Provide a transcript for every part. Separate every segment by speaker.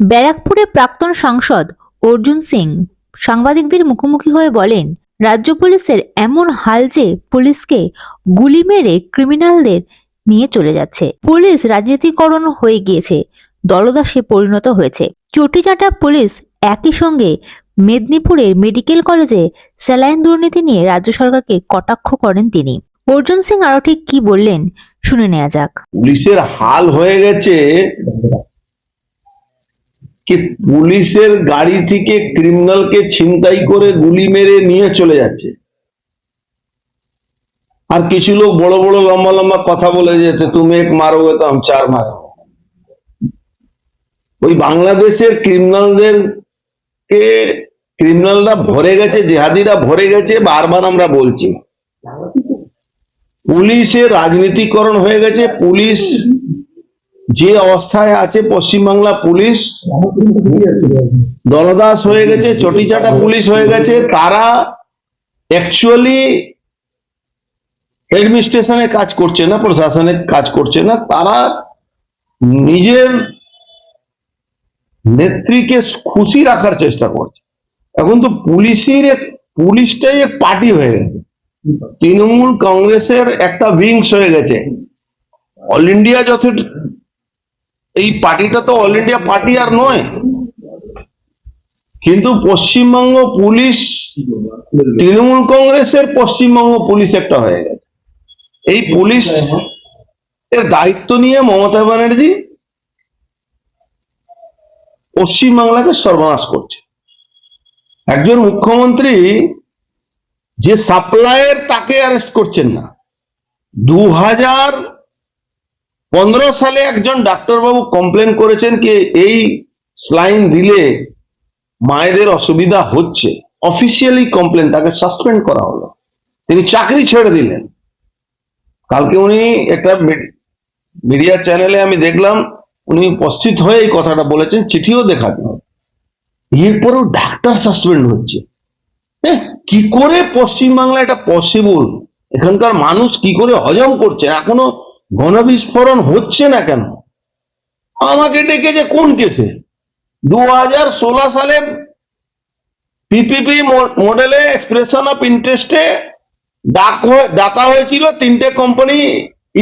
Speaker 1: ব্যারাকপুরে প্রাক্তন সাংসদ অর্জুন সিং সাংবাদিকদের মুখোমুখি হয়ে বলেন, রাজ্য পুলিশের এমন হাল যে পুলিশকে গুলি মেরে ক্রিমিনালদের নিয়ে চলে যাচ্ছে। পুলিশ রাজনীতিকরণ হয়ে গিয়েছে, দলদাসে পরিণত হয়েছে। চটিচাটা পুলিশ একই সঙ্গে মেদিনীপুরের মেডিকেল কলেজে স্যালাইন দুর্নীতি নিয়ে রাজ্য সরকারকে কটাক্ষ করেন তিনি। অর্জুন সিং আরও ঠিক কি বললেন, শুনে নেওয়া যাক।
Speaker 2: পুলিশের হাল হয়ে গেছে কি পুলিশের গাড়ি থেকে ক্রিমিনালকে ছিনতাই করে গুলি মেরে নিয়ে চলে যাচ্ছে। আর কিছু লোক বড় বড় লম্বা লম্বা কথা বলে যেতে তুমি এক মারোগে তো আমি চার মারো ওই বাংলাদেশের ক্রিমিনালদের কে ক্রিমিনালরা ভরে গেছে, জেহাদিরা ভরে গেছে, বারবার আমরা বলছি। পুলিশের রাজনীতিকরণ হয়ে গেছে, পুলিশ যে অবস্থায় আছে পশ্চিমবাংলা পুলিশ, দলদাস হয়ে গেছে, চটিচাটা পুলিশ হয়ে গেছে, তারা অ্যাকচুয়ালি অ্যাডমিনিস্ট্রেশনে কাজ করছে না, প্রশাসনে কাজ করছে না, তারা নিজের নেত্রীকে খুশি রাখার চেষ্টা করছে। এখন তো পুলিশের পুলিশটাই এক পার্টি হয়ে গেছে। তৃণমূল কংগ্রেসের একটা উইংস হয়ে গেছে। অল ইন্ডিয়া যত এই পার্টিটা তো অল ইন্ডিয়া পার্টি আর নয়। কিন্তু পশ্চিমবঙ্গ পুলিশ, তৃণমূল কংগ্রেসের পশ্চিমবঙ্গ পুলিশ একটা হয়ে গেছে। এই পুলিশ এর দায়িত্ব নিয়ে মমতা ব্যানার্জি পশ্চিমবাংলাকে সর্বনাশ করছে। একজন মুখ্যমন্ত্রী যে সাপ্লায়ার তাকে অ্যারেস্ট করছেন না। দু হাজার পনেরো সালে একজন ডাক্তারবাবু কমপ্লেন করেছেন কি, এই স্লাইন দিলে মায়েদের অসুবিধা হচ্ছে। অফিসিয়ালি কমপ্লেন তাকে সাসপেন্ড করা হলো। তিনি চাকরি ছেড়ে দিলেন। কালকে উনি একটা মিডিয়া চ্যানেলে আমি দেখলাম, উনি উপস্থিত হয়ে এই কথাটা বলেছেন, চিঠিও দেখাতে হবে। এরপরেও ডাক্তার সাসপেন্ড হচ্ছে। কি করে পশ্চিমবাংলা এটা পসিবল এখানকার মানুষ কি করে হজম করছে? এখনও গণবিস্ফোরণ হচ্ছে না কেন? আমাকে ডেকেছে কোন কেসে? দু হাজার ষোলো সালে পিপিপি মডেলে এক্সপ্রেশন অফ ইন্টারেস্টে ডাক হয়েছিল, তিনটে কোম্পানি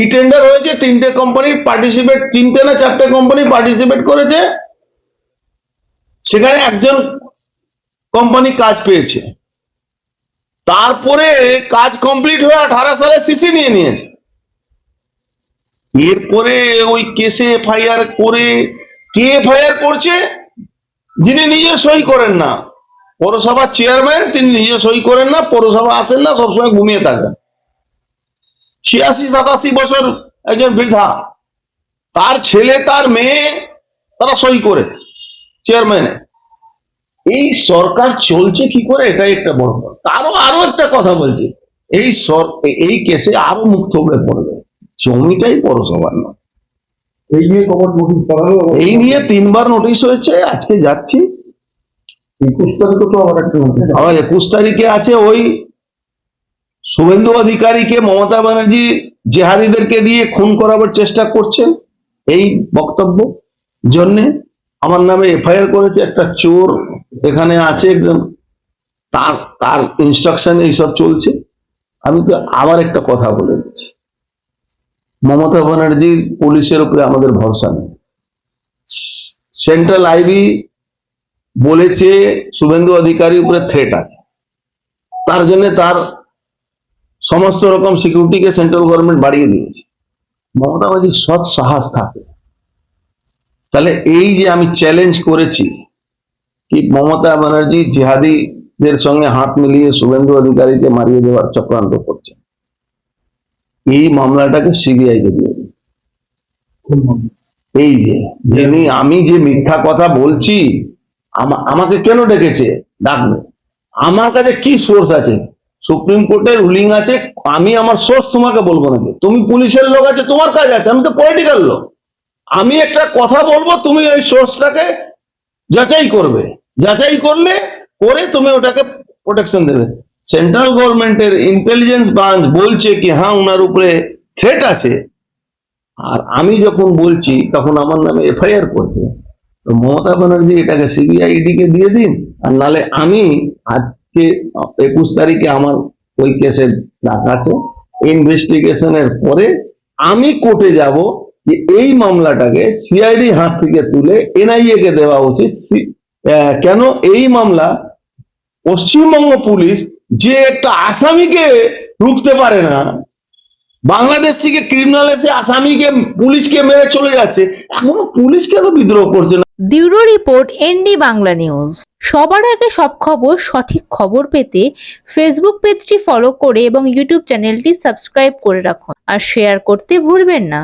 Speaker 2: ই টেন্ডার হয়েছে, তিনটে কোম্পানি পার্টিসিপেট তিনটে না চারটে কোম্পানি পার্টিসিপেট করেছে। সেখানে একজন কোম্পানি কাজ পেয়েছে। তারপরে কাজ কমপ্লিট হয়ে আঠারো সালে সিসি নিয়ে নিয়েছে। এরপরে ওই কেসে এফআইআর করে, কে এফআইআর করছে? যিনি নিজে সই করেন না। পৌরসভার চেয়ারম্যান তিনি নিজে সই করেন না, পৌরসভা আসেন না, সবসময় ঘুমিয়ে থাকেন। ছিয়াশি, সাতাশি বছর একজন বৃদ্ধা, তার ছেলে, তার মেয়ে, তারা সই করে চেয়ারম্যানে এই সরকার চলছে কি করে? এটাই একটা বড় তারও আরও একটা কথা বলছি। এই সর, এই কেসে আরও মুখ থবড়ে পড়বে। জমিটাই পৌরসভার নয়।
Speaker 3: এই নিয়ে খবর নোটিশ করা
Speaker 2: এই নিয়ে তিনবার নোটিশ হয়েছে আজকে যাচ্ছি।
Speaker 3: একুশ তারিখে তো আবার একটা
Speaker 2: আবার একুশ তারিখে আছে ওই শুভেন্দু অধিকারীকে মমতা ব্যানার্জি জেহাদিদেরকে দিয়ে খুন করাবার চেষ্টা করছেন এই বক্তব্য জন্যে। আমার নামে এফআইআর করেছে একটা চোর এখানে আছে একজন তার তার ইনস্ট্রাকশন এইসব চলছে। আমি তো আবার একটা কথা বলে দিচ্ছি। মমতা ব্যানার্জি পুলিশের উপরে আমাদের ভরসা নেই। সেন্ট্রাল আইবি বলেছে শুভেন্দু অধিকারীর উপরে থ্রেট আছে। তার জন্য তার সমস্ত রকম সিকিউরিটিকে সেন্ট্রাল গভর্নমেন্ট বাড়িয়ে দিয়েছে। মমতা ব্যানার্জির সৎ সাহস থাকে। তাহলে এই যে আমি চ্যালেঞ্জ করেছি কি মমতা ব্যানার্জি জিহাদিদের সঙ্গে হাত মিলিয়ে শুভেন্দু অধিকারীকে মারিয়ে দেওয়ার চক্রান্ত করছে। এই মামলাটাকে সিবিআই কে দিয়ে এই যে আমি যে মিথ্যা কথা বলছি আমাকে কেন ডেকেছে? ডাকবে আমার কাছে কি সোর্স আছে? সুপ্রিম কোর্টের রুলিং আছে, আমি আমার সোর্স তোমাকে বলব নাকি? তুমি পুলিশের লোক আছে, তোমার কাজ আছে, আমি তো পলিটিক্যাল লোক। আমি একটা কথা বলব, তুমি ওই সোর্সটাকে যাচাই করবে। যাচাই করলে, করে তুমি ওটাকে প্রোটেকশন দেবে। সেন্ট্রাল গভর্নমেন্টের ইন্টেলিজেন্স ব্রাঞ্চ বলছে কি হ্যাঁ ওনার উপরে থ্রেট আছে। আর আমি যখন বলছি, তখন আমার নামে এফআইআর করছে। তো মমতা ব্যানার্জি এটাকে সিবিআইডি কে দিয়ে দিন, আর নালে আমি আজকে একুশ তারিখে আমার ওই কেসের ডাক আছে। ইনভেস্টিগেশনের পরে আমি কোর্টে যাব যে এই মামলাটাকে সিআইডি হাত থেকে তুলে এনআইএ কে দেওয়া উচিত। কেন এই মামলা পশ্চিমবঙ্গ পুলিশ যে একটা আসামিকে রুখতে পারে না, বাংলাদেশ থেকে ক্রিমিনাল এসে আসামিকে, পুলিশকে মেরে চলে যাচ্ছে, এখনও পুলিশ কেন বিদ্রোহ করছে না।
Speaker 1: Bureau report, ND Bangla news. সবার আগে সব খবর, সঠিক খবর পেতে ফেসবুক পেজটি ফলো করে এবং ইউটিউব চ্যানেলটি সাবস্ক্রাইব করে রাখুন। আর শেয়ার করতে ভুলবেন না।